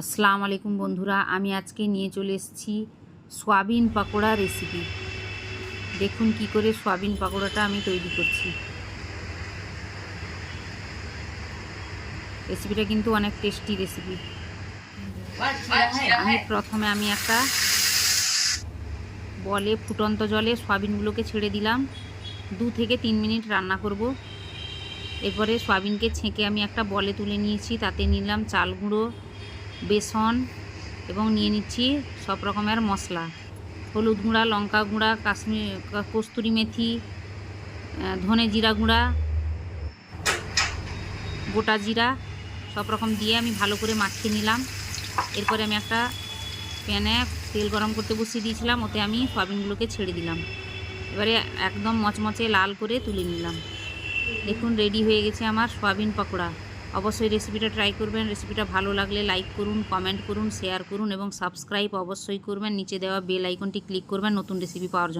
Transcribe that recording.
আসসালামু আলাইকুম বন্ধুরা, আমি আজকে নিয়ে চলে এসেছি সয়াবিন পাকোড়া রেসিপি দেখুন কি করে সয়াবিন পাকোড়াটা আমি তৈরি করছি। রেসিপিটা কিন্তু অনেক টেস্টি রেসিপি আমি প্রথমে আমি একটা বলে, ফুটন্ত জলে সয়াবিনগুলোকে ছেড়ে দিলাম। দু থেকে তিন মিনিট রান্না করব। এরপরে সয়াবিনকে ছেঁকে আমি একটা বলে তুলে নিয়েছি, তাতে নিলাম চাল গুঁড়ো বেসন এবং নিয়ে নিচ্ছি সব রকমের মশলা। হলুদ গুঁড়া, লঙ্কা গুঁড়া কাশ্মীর কস্তুরি মেথি ধনে জিরা গুঁড়া, গোটা জিরা সব রকম দিয়ে আমি ভালো করে মাখিয়ে নিলাম। এরপরে আমি একটা প্যানে তেল গরম করতে বসিয়ে দিয়েছিলাম, ওতে আমি সয়াবিনগুলোকে ছেড়ে দিলাম। এবারে একদম মচমচে লাল করে তুলে নিলাম। দেখুন, রেডি হয়ে গেছে আমার সয়াবিন পকোড়া। অবশ্যই রেসিপিটা ট্রাই করবেন। রেসিপিটা ভালো লাগলে লাইক করুন কমেন্ট করুন শেয়ার করুন এবং সাবস্ক্রাইব অবশ্যই করবেন। নিচে দেওয়া বেল আইকনটি ক্লিক করবেন নতুন রেসিপি পাওয়ার জন্য।